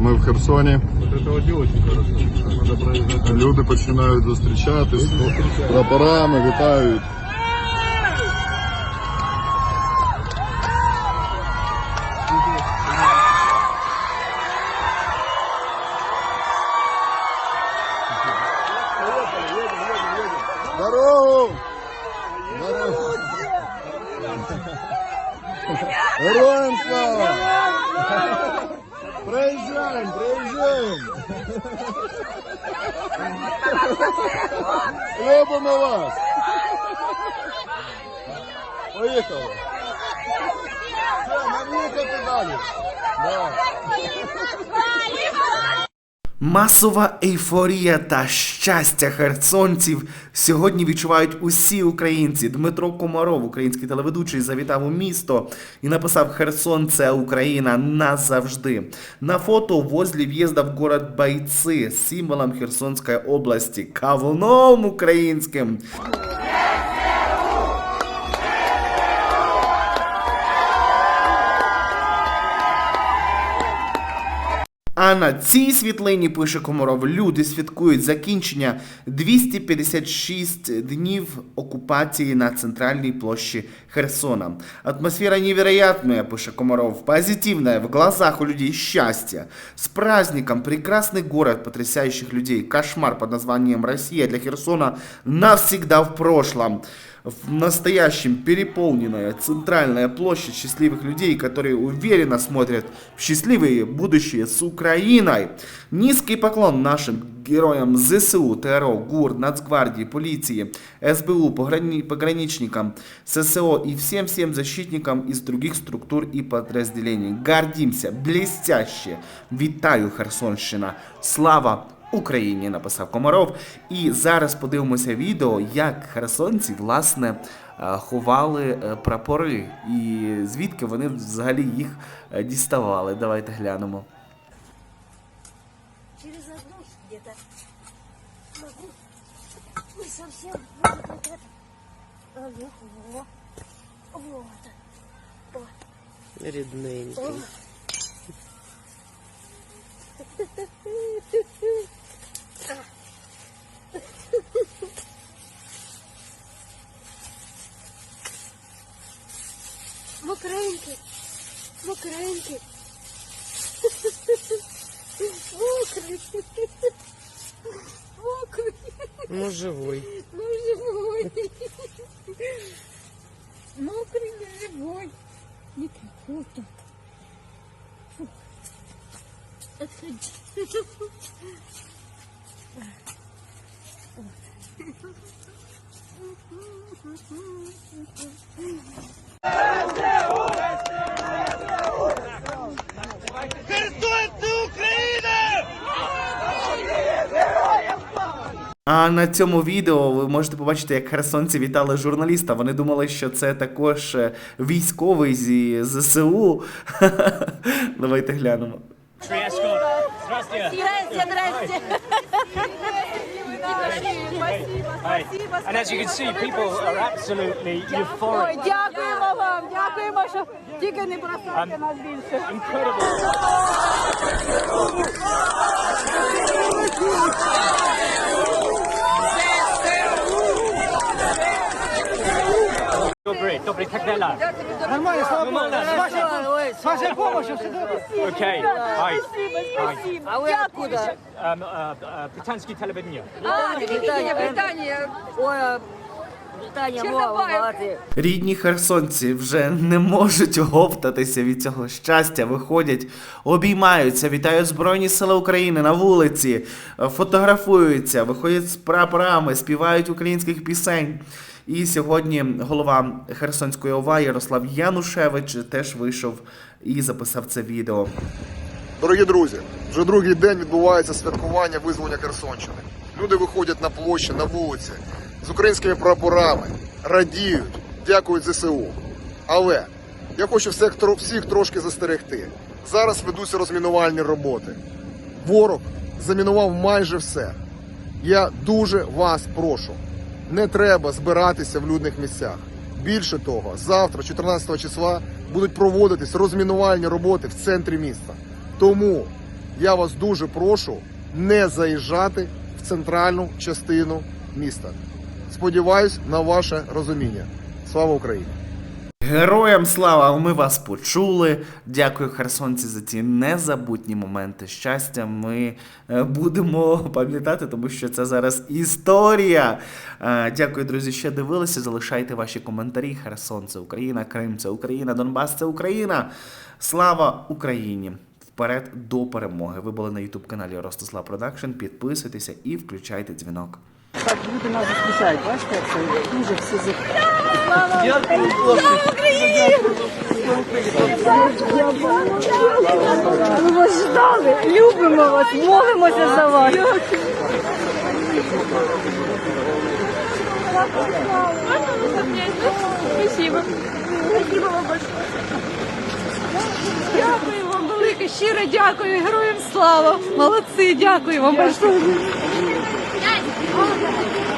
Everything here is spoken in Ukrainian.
Ми в Херсоні. Вот это вот не очень хорошо. Надо проезжать. Люди починають зустрічатись прапорами, вітають. Здорово! Здорово! Героям слава! Проезжаем, проезжаем! на вас! Поїхали! Все, нам їхати далі! Да. Масова ейфорія та щастя херсонців сьогодні відчувають усі українці. Дмитро Комаров, український телеведучий, завітав у місто і написав Херсон це Україна назавжди. На фото возле в'їзда в город бойцы з символом Херсонської області, кавуном українським. А на цій світлині пише Комаров, люди святкують закінчення 256 днів окупації на центральній площі Херсона. Атмосфера невероятная, пише Комаров, позитивная, в глазах у людей счастье. С праздником, прекрасный город потрясающих людей, кошмар под названием Россия для Херсона навсегда в прошлом. В настоящем переполненная центральная площадь счастливых людей, которые уверенно смотрят в счастливое будущее с Украиной. Низкий поклон нашим героям ЗСУ, ТРО, ГУР, Нацгвардии, полиции, СБУ, пограни- пограничникам, ССО и всем-всем защитникам из других структур и подразделений. Гордимся, блестяще. Вітаю, Херсонщина. Слава Україні, написав Комаров. І зараз подивимося відео, як херсонці власне е, ховали е, прапори, і звідки вони взагалі їх е, діставали. Давайте глянемо. Через одну где-то могу не совсем вот вот это. А, ну, во. Вот. Вот. Рідненький. Мокренький. Мокренький. Мокрый. Мокрый. Ну, живой. Ну, живой. Мокрый, но живой. Вот так. Фу. Отходи. А на цьому відео ви можете побачити, як херсонці вітали журналіста. Вони думали, що це також е, військовий зі ЗСУ. Давайте глянемо. Здравствуйте. Здрасте, здрасте. Hi. And as you can see, people are absolutely Ой, euphoric. дякуємо вам, дякуємо, що тільки не бросайте нас більше. Incredible. дела? Нормально, слава Богу. Нормально. З вашою допомогою все добре. Okay. Hi. Hi. А ви откуда? Um, uh, uh, британский телевидение. А, Британія, Британія. Ой, а, Британія, мова. Рідні херсонці вже не можуть оговтатися від цього щастя, виходять, обіймаються, вітають Збройні Сили України на вулиці, е, фотографуються, виходять з прапорами, співають українських пісень. І сьогодні голова Херсонської ОВА Ярослав Янушевич теж вийшов і записав це відео. Дорогі друзі, вже другий день відбувається святкування визволення Херсонщини. Люди виходять на площі, на вулиці з українськими прапорами, радіють, дякують ЗСУ. Але я хочу всіх, всіх трошки застерегти. Зараз ведуться розмінувальні роботи. Ворог замінував майже все. Я дуже вас прошу, не треба збиратися в людних місцях. Більше того, завтра, 14 числа, будуть проводитись розмінувальні роботи в центрі міста. Тому я вас дуже прошу не заїжджати в центральну частину міста. Сподіваюсь на ваше розуміння. Слава Україні! Героям слава! Ми вас почули. Дякую, херсонці, за ці незабутні моменти щастя. Ми е, будемо пам'ятати, тому що це зараз історія. Е, Дякую, друзі, що дивилися. Залишайте ваші коментарі. Херсон це Україна, Крим це Україна, Донбас це Україна. Слава Україні! Вперед до перемоги. Ви були на ютуб каналі Ростислав Продакшн. Підписуйтеся і включайте дзвінок. Так, люди нас зустрічають, бачите, як це дуже всі за... Ми вас ждали, любимо вас, молимося за вас. Спасибо. Спасибо вам большое. Дякую вам велике, щиро дякую, героям слава. Молодці, дякую вам большое.